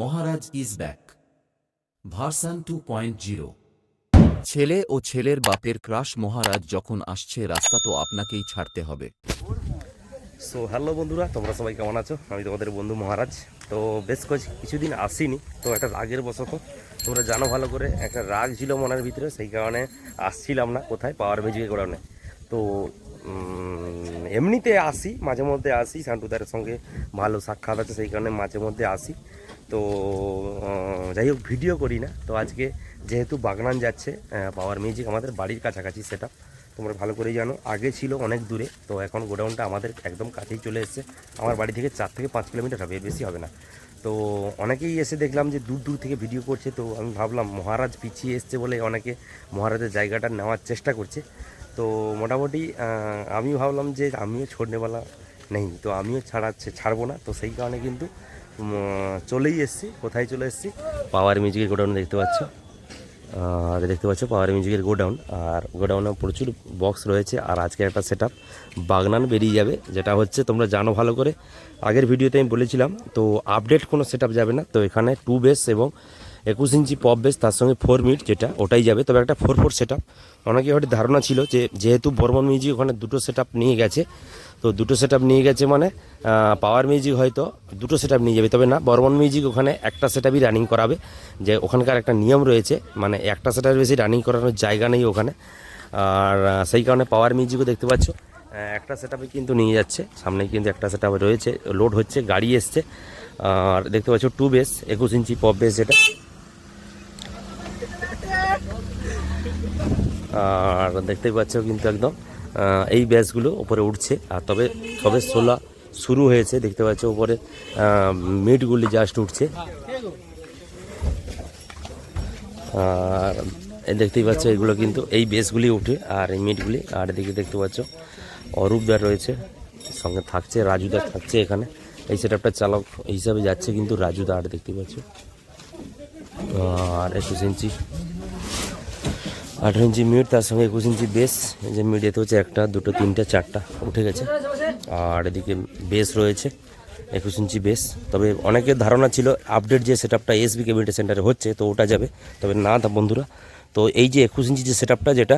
Maharaj is back. Version two point zero. ছেলে ও ছেলের বাপের ক্রাশ মহারাজ যখন আসছে রাস্তা তো আপনাকেই ছাড়তে হবে। সো হ্যালো বন্ধুরা তোমরা সবাই কেমন আছো? আমি তোমাদের বন্ধু মহারাজ। তো বেশ কয়েক কিছুদিন আসিনি তো একটা রাগের বশত। তোমরা জানো ভালো করে একটা রাগ ছিল মনের ভিতরে সেই কারণে আসছিলাম না কোথায় পাওয়ার মিউজিকের গোডাউনে তো এমনিতে আসি মাঝে মধ্যে আসি সান্টুদারের সঙ্গে ভালো সাক্ষাৎ আছে সেই কারণে মাঝে মধ্যে আসি। তো যাই হোক ভিডিও করি না। তো আজকে যেহেতু বাগনান যাচ্ছে পাওয়ার মিউজিক আমাদের বাড়ির কাছাকাছি সেটা তোমরা ভালো করেই জানো। আগে ছিল অনেক দূরে, তো এখন গোডাউনটা আমাদের একদম কাছেই চলে এসেছে। আমার বাড়ি থেকে চার থেকে পাঁচ কিলোমিটার হবে, বেশি হবে না। তো অনেকেই এসে দেখলাম যে দূর দূর থেকে ভিডিও করছে, তো আমি ভাবলাম মহারাজ পিছিয়ে এসছে বলে অনেকে মহারাজের জায়গাটা নেওয়ার চেষ্টা করছে। তো মোটামুটি আমি ভাবলাম যে আমিও ছোড়নেওয়ালা নেই, তো আমিও ছাড়াচ্ছে ছাড়বো না। তো সেই কারণে কিন্তু চলেই এসছি, কোথায় চলে এসছি? পাওয়ার মিউজিকের গোডাউন দেখতে পাচ্ছ। আর দেখতে পাচ্ছ পাওয়ার মিউজিকের গোডাউন। আর গোডাউনে প্রচুর বক্স রয়েছে। আর আজকে একটা সেট বাগনান বেরিয়ে যাবে, যেটা হচ্ছে তোমরা জানো ভালো করে। আগের ভিডিওতে আমি বলেছিলাম, তো আপডেট কোনো সেট যাবে না। তো এখানে টু বেস এবং একুশ ইঞ্চি পপ বেস, তার সঙ্গে ফোর মিট যেটা, ওটাই যাবে। তবে একটা ফোর ফোর সেট আপ অনেকে হয়তো ধারণা ছিল যে, যেহেতু বর্মন মিউজিক ওখানে দুটো সেট নিয়ে গেছে, তো দুটো সেট নিয়ে গেছে মানে পাওয়ার মিউজিক হয়তো দুটো সেট নিয়ে যাবে। তবে না, বর্মন মিউজিক ওখানে একটা সেট রানিং করাবে, যে ওখানকার একটা নিয়ম রয়েছে মানে একটা সেটার বেশি রানিং করানোর জায়গা নেই ওখানে। আর সেই কারণে পাওয়ার মিউজিকও দেখতে পাচ্ছ। একটা সেট কিন্তু নিয়ে যাচ্ছে, সামনেই কিন্তু একটা সেট রয়েছে লোড হচ্ছে, গাড়ি এসছে। আর দেখতে পাচ্ছ টু বেস একুশ ইঞ্চি পপ বেস যেটা আর দেখতেই পাচ্ছ কিন্তু একদম এই ব্যাচগুলো উপরে উঠছে। আর তবে তবে সোলা শুরু হয়েছে, দেখতে পাচ্ছ উপরে মিটগুলি জাস্ট উঠছে। আর দেখতেই পাচ্ছ এগুলো কিন্তু, এই বেসগুলি উঠে আর এই মিটগুলি, আর এদিকে দেখতে পাচ্ছ অরূপদার রয়েছে, সঙ্গে থাকছে রাজুদা থাকছে এখানে। এই সেটআপটা চালক হিসাবে যাচ্ছে কিন্তু রাজুদা আর দেখতেই পাচ্ছ। আর একুশ ইঞ্চি আঠারো ইঞ্চি মিট তার সঙ্গে একুশ ইঞ্চি বেস যে মিট এতে হচ্ছে একটা, দুটো, তিনটা, চারটা, উঠে গেছে। আর এদিকে বেস রয়েছে, একুশ ইঞ্চি বেস তবে অনেকের ধারণা ছিল আপডেট যে সেট আপটা এসবি কেবিনেট সেন্টারে হচ্ছে, তো ওটা যাবে। তবে না তা বন্ধুরা, তো এই যে একুশ ইঞ্চি যে সেট আপটা যেটা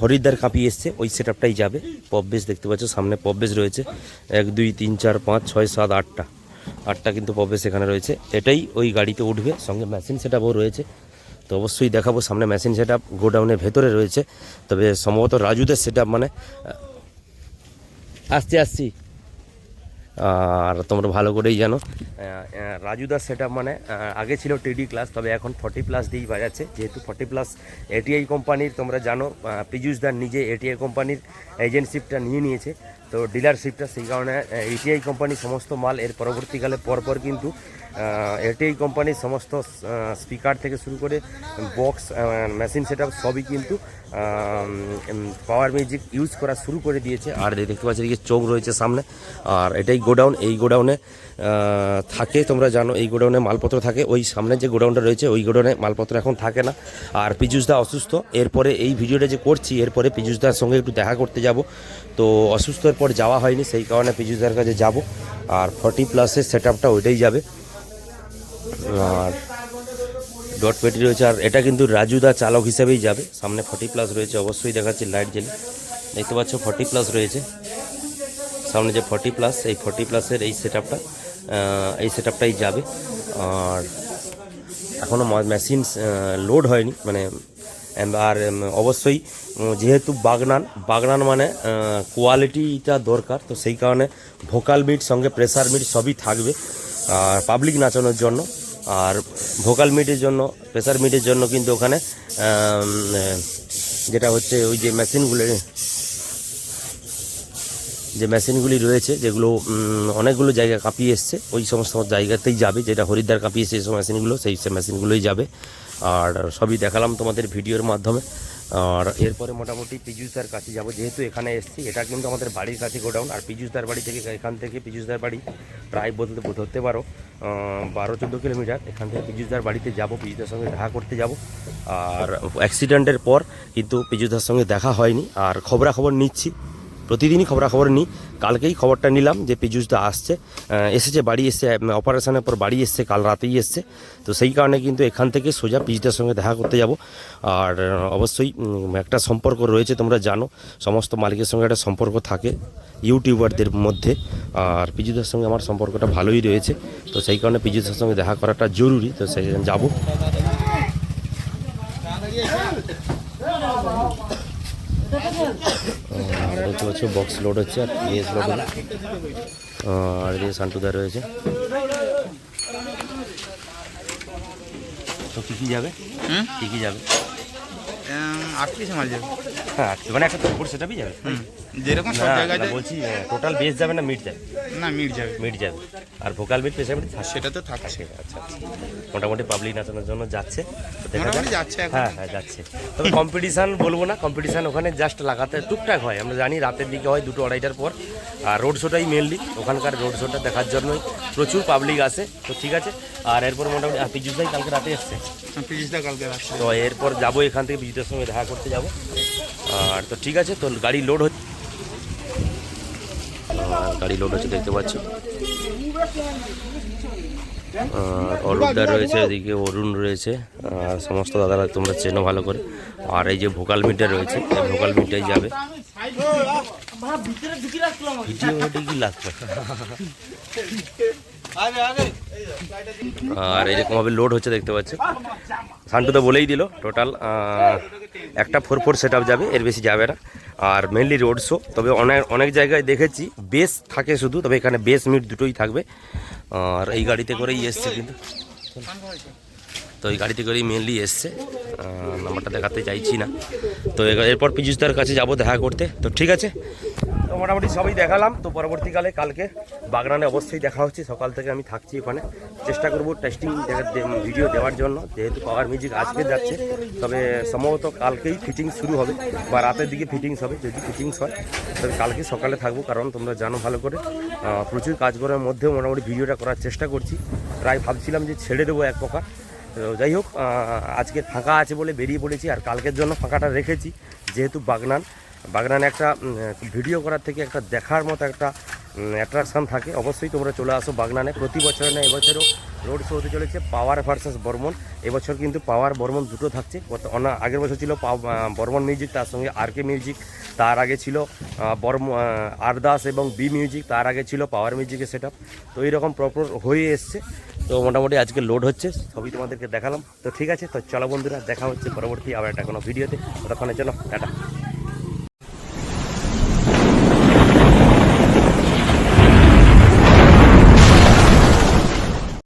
হরিদ্বার কাঁপিয়ে এসছে, ওই সেট আপটাই যাবে। পপ বেস দেখতে পাচ্ছ, সামনে পপ বেস রয়েছে। এক, দুই, তিন, চার, পাঁচ, ছয়, সাত, আটটা। আটটা কিন্তু পপ বেস এখানে রয়েছে। এটাই ওই গাড়িতে উঠবে, সঙ্গে মেশিন সেট আপও রয়েছে। তো অবশ্যই দেখাবো সামনে মেশিন সেট আপ গোডাউনের ভেতরে রয়েছে। তবে সম্ভবত রাজুদের সেট মানে আহ, আসছি আসছি। আর তোমরা ভালো করেই জানো রাজুদার সেট মানে আগে ছিল টিডি ক্লাস তবে এখন ফর্টি প্লাস দিয়েই বাজাচ্ছে। যেহেতু ফর্টি প্লাস এটিআই কোম্পানির তোমরা জানো পীযুষদার নিজে এটিআই কোম্পানির এজেন্টশিপটা নিয়ে নিয়েছে। তো ডিলারশিপটা সেই কারণে এটিআই কোম্পানির সমস্ত মাল এর পরবর্তীকালে পরপর কিন্তু এটিআই কোম্পানির সমস্ত স্পিকার থেকে শুরু করে বক্স মেশিন সেট সবই কিন্তু পাওয়ার মিউজিক ইউজ করা শুরু করে দিয়েছে। আর দেখতে পাচ্ছি, এদিকে চোখ রয়েছে সামনে। আর এটাই গোডাউন। এই গোডাউনে থাকে, তোমরা জানো, এই গোডাউনে মালপত্র থাকে। ওই সামনে যে গোডাউনটা রয়েছে, ওই গোডাউনে মালপত্র এখন থাকে না। আর পীযুষদা অসুস্থ। এরপরে এই ভিডিওটা যে করছি, এরপরে পীযুষদার সঙ্গে একটু দেখা করতে যাব। তো অসুস্থের পর যাওয়া হয়নি, সেই কারণে পীযুষদার কাছে যাব। আর ফর্টি প্লাসের সেট আপটা ওইটাই যাবে। আর ডট পেটি রয়েছে। আর এটা কিন্তু রাজুদা চালক হিসেবেই যাবে। সামনে ফর্টি প্লাস রয়েছে, অবশ্যই দেখাচ্ছি লাইট জেলে দেখতে পাচ্ছ ফর্টি প্লাস রয়েছে। সামনে যে ফর্টি প্লাস এই ফর্টি প্লাসের এই সেট এই সেট যাবে। আর এখনও মেশিন লোড হয়নি। মানে আর অবশ্যই যেহেতু বাগনান বাগনান মানে কোয়ালিটিটা দরকার। তো সেই কারণে ভোকাল মিট সঙ্গে প্রেসার মিট সবই থাকবে। আর পাবলিক নাচানোর জন্য আর ভোকাল মিটের জন্য প্রেসার মিটের জন্য কিন্তু ওখানে যেটা হচ্ছে ওই যে মেশিনগুলো যে মেশিনগুলি রয়েছে, যেগুলো অনেকগুলো জায়গা কাঁপিয়ে এসছে, ওই সমস্ত জায়গাতেই যাবে, যেটা হরিদ্বার কাঁপিয়েছে সব মেশিনগুলো সেই সব মেশিনগুলোই যাবে। আর সবই দেখালাম তোমাদের ভিডিওর মাধ্যমে। আর এরপরে মোটামুটি পিজুসদার কাছে যাব। যেহেতু এখানে এসেছি, এটা কিন্তু আমাদের বাড়ির কাছে গোডাউন। আর পিজুসদার বাড়ি থেকে এখান থেকে পিজুসদার বাড়ি প্রায় বলতে ধরতে পারো বারো, চোদ্দ কিলোমিটার। এখান থেকে পিজুসদার বাড়িতে যাব, পীযুষদার সঙ্গে দেখা করতে যাব। আর অ্যাক্সিডেন্টের পর কিন্তু পীযুষদার সঙ্গে দেখা হয়নি। আর খবরাখবর নিচ্ছি। প্রতিদিনই খবরাখবর নিই। কালকেই খবরটা নিলাম যে পীযুষদা আসছে। এসেছে, বাড়ি এসছে অপারেশনের পর বাড়ি এসছে, কাল রাতেই এসছে। তো সেই কারণে কিন্তু এখান থেকে সোজা পীযুষদার সঙ্গে দেখা করতে যাব। আর অবশ্যই একটা সম্পর্ক রয়েছে, তোমরা জানো। সমস্ত মালিকের সঙ্গে একটা সম্পর্ক থাকে ইউটিউবারদের মধ্যে। আর পীযুষদার সঙ্গে আমার সম্পর্কটা ভালোই রয়েছে। তো সেই কারণে পীযুষদার সঙ্গে দেখা করাটা জরুরি। তো সেই যাব। আর দেখতে পাচ্ছ বক্স লোড হচ্ছে আর পিএস লোড আর এদিকে সান্টুদা রয়েছে। তো কী কী যাবে? কী কী যাবে? আট পিস মাল যাবে। হ্যাঁ মানে একটা তরপুর সেটাই যাবে। যেরকম সব জায়গায় বলছি টোটাল বেস যাবে না মিট যাবে? না মিট যাবে। মিট যাবে। আর ভোকাল বিট পেশাবিট থাকছে সেটা তো থাকছে। আচ্ছা আচ্ছা। মোটামুটি পাবলিক নাচানোর জন্য যাচ্ছে। দেখা মোটামুটি যাক। যাচ্ছে হ্যাঁ হ্যাঁ যাচ্ছে। তবে কম্পিটিশান বলব না কম্পিটিশান ওখানে জাস্ট লাগাতে টুকটাক হয়। আমরা জানি রাতের দিকে হয় দুটো আড়াইটার পর। আর রোড শোটাই মেনলি ওখানকার রোড শোটা দেখার জন্যই প্রচুর পাবলিক আসে। তো ঠিক আছে। আর এরপর মোটামুটি আর পীযুষ ভাই কালকে রাতে এসছে? পিজিসদা কালকে রাখছে তো এরপর যাব এখান থেকে বিদ্যুতের সঙ্গে দেখা করতে যাব। আর তো ঠিক আছে তো গাড়ি লোড হচ্ছে। গাড়ি লোড হচ্ছে দেখতে পাচ্ছ। অরূপদা রয়েছে, এদিকে অরুণ রয়েছে সমস্ত দাদারা তোমরা চেনো ভালো করে। আর এই যে ভোকাল মিটার রয়েছে ভোকাল মিটাই যাবে। আর এরকমভাবে লোড হচ্ছে দেখতে পাচ্ছ। শান্টু তো বলেই দিল টোটাল একটা ফোর ফোর সেট যাবে, এর বেশি যাবে না। আর মেনলি রোড শো তবে অনেক অনেক জায়গায় দেখেছি। বেস থাকে শুধু, তবে এখানে বেস মিট দুটোই থাকবে। আর এই গাড়িতে করেই এসছে কিন্তু। তো এই গাড়িতে করেই মেনলি এসছে। নাম্বারটা দেখাতে চাইছি না। তো এরপর পীযুষদার কাছে যাব দেখা করতে। তো ঠিক আছে? মোটামুটি সবই দেখালাম। তো পরবর্তীকালে কালকে বাগনানে অবশ্যই দেখা হচ্ছে। সকাল থেকে আমি থাকছি ওখানে। চেষ্টা করব টেস্টিং ভিডিও দেওয়ার জন্য। যেহেতু পাওয়ার মিউজিক আজকে যাচ্ছে, তবে সম্ভবত কালকেই ফিটিংস শুরু হবে বা রাতের দিকে ফিটিংস হবে, যদি ফিটিংস হয়, তবে কালকে সকালে থাকব। কারণ তোমরা জানো ভালো করে প্রচুর কাজ করার মধ্যেও মোটামুটি ভিডিওটা করার চেষ্টা করছি। প্রায় ভাবছিলাম যে ছেড়ে দেবো এক প্রকার। যাই হোক আজকে ফাঁকা আছে বলে বেরিয়ে পড়েছি। আর কালকের জন্য ফাঁকাটা রেখেছি, যেহেতু বাগনান। বাগনানে একটা ভিডিও করার থেকে একটা দেখার মতো একটা অ্যাট্রাকশান থাকে। অবশ্যই তোমরা চলে আসো বাগনানে। প্রতি বছর না এবছরও রোড শো হতে চলেছে পাওয়ার ভার্সাস বর্মন। এবছর কিন্তু পাওয়ার বর্মন দুটো থাকছে। আগের বছর ছিল বর্মন মিউজিক তার সঙ্গে আর কে মিউজিক তার আগে ছিল বর্ম আহ, আরদাস এবং বি মিউজিক তার আগে ছিল পাওয়ার মিউজিকের সেট তো এইরকম প্রপার হয়ে এসছে। তো মোটামুটি আজকে লোড হচ্ছে সবই তোমাদেরকে দেখালাম। তো ঠিক আছে তো চলো বন্ধুরা দেখা হচ্ছে পরবর্তী আবার একটা কোনো ভিডিওতে ততক্ষণের জন্য টাটা।